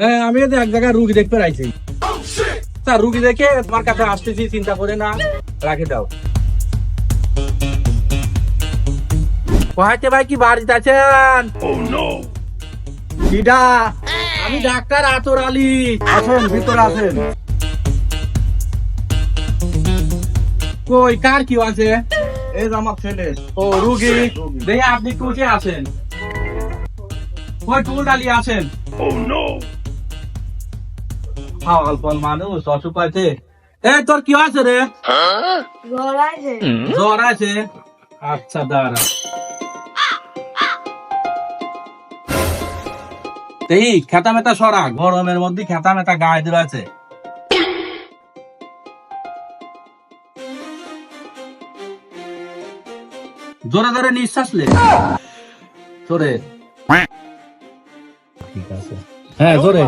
হ্যাঁ আমি এক জায়গায় রুগী দেখতে রাইছি তা রুগী দেখে তোমার কাছে আসতেছি চিন্তা করে না রাখে দাও। কহাইতে ভাই কি বাড়িতে আছেন? কিডা আমি ডাক্তার আতর আলী। আসেন ভিতরে আসেন। কই কার কি আছে? এই যে আমার ছেলে। ও রুগী। দেখে আপনি কুচে আছেন? কই টুল ডালি আছেন পাগল পল মানুষ অসুখ আছে এ তোর কি আছে রে? জ্বর আছে? আচ্ছা দাঁড়া। এই খেতা মেতা সরা গরমের মধ্যে খেতা মেতা গায়ে দিল আছে। জোরে জোরে নিঃশ্বাস লে। জোরে। ঠিক আছে হ্যাঁ জোরে।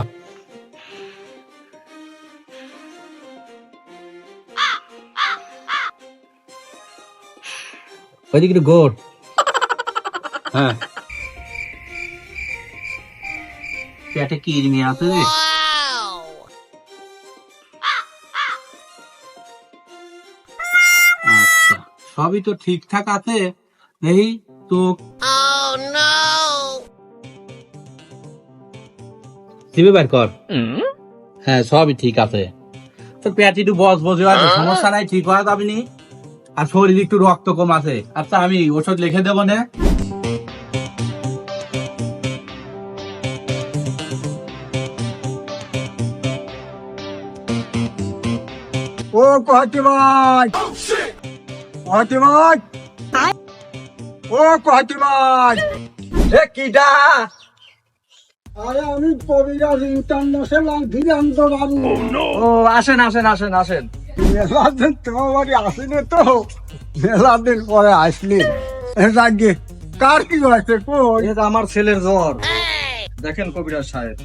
ওইদিকে গোট। হ্যাঁ। পেটে কিরমি আছে আচ্ছা সবই তো ঠিকঠাক আছে। এই তো টিভি বের কর। হ্যাঁ সবই ঠিক আছে। তোর পেট একটু বস বসে আছে সমস্যা নাই ঠিক হয়ে যাবে নি আর শরীর একটু রক্ত কম আছে। আচ্ছা আমি ওষুধ লিখে দেবো না? ও কহাতি ভাই কহাতি ভাই ও কহাতি ভাই এ কিডা আরে আমি কবিরাজ ইন্টারন্যাশনাল ধীরেন্দ্র বাবু ও আসেন আসেন আসেন আসেন। মেলা দিন তোমার বাড়ি আসিনি তো? মেলা দিন পরে আসলি। কার কি হয়েছে কই? এটা আমার ছেলের জ্বর। দেখেন কবিরাজ সাহেব।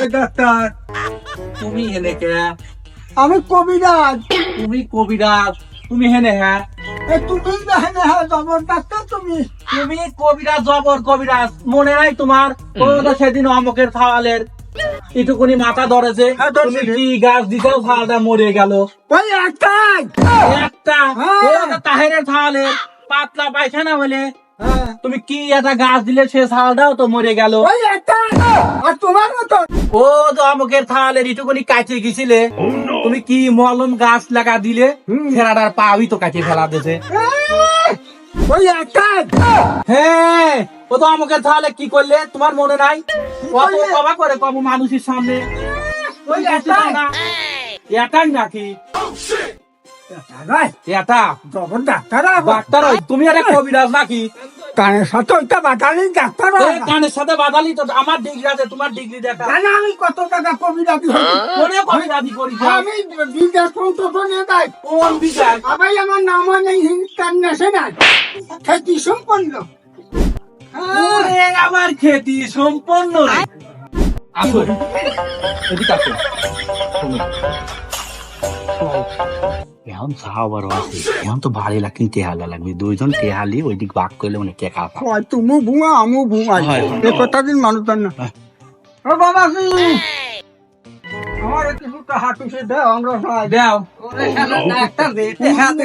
এই ডাক্তার তুমি হেনে কে? আমি কবিরাজ। তুমি কবিরাজ। তুমি হেনে হ্যাঁ এ তুমি দেখেন হ্যাঁ জবর ডাক্তার তুমি? তুমি কবিরাজ জবর কবিরাজ। মনে নাই তোমার? সেদিন অমকের থাওয়ালের। একটুকুনি মাথা ধরেছে হ্যাঁ, তুমি কি গাছ দিতেও থাওয়ালটা মরে গেল? ওই একটাই। একটা? হ্যাঁ। তাহেরের পাতলা পায়খানা হলে? হ্যাঁ। তুমি কি একটা গাছ দিলে সে ছালটাও তো মরে গেল? আর তোমার মতো। ও তো কাটে গেছিলে। তুমি কি মলম গাছ লাগা দিলে। ফেরাটার পাওই তো কাটে ফেলা দিয়েছে ওই হ্যাঁ ও তো আমাকে তাহলে কি করলে? তোমার মনে নাই? কত কবা করে কব মানুষের সামনে? ওই তুমি কিছু একটাই জানো না? এটাই নাকি? এটা জবর ডাক্তার ডাক্তার তুমি একটা কবিরাজ নাকি? কানের সাথে ওইটা বাটালি ডাক্তার কানের সাথে বাদালি তো আমার ডিগ্রি আছে তোমার ডিগ্রি দেখা। জানা আমি কত টাকা কবিরাজি কোনে কবিরাজি করি আমি বিদেশ পর্যন্ত নিয়ে যাই কোন বিচার আবার আমার নাম নেই খ্যাতি সম্পন্ন। হ্যাঁ, আমার খেতি সম্পন্ন আসো এদিকে আসো এখন খাওয়াবার আছে এখন তো ভারী লাগনি টেহালা লাগবে দুইজন ওই দিক বাক করলে মানে টেকা হয় তুমি ভুঙা আমু ভুঙা হয়। এ কথা দিন মানুষ না হ্যাঁ। ও বাবা আমার কিছু টাকা টুসে দাও আমরা সবাই ডাক্তার দে টেহাতে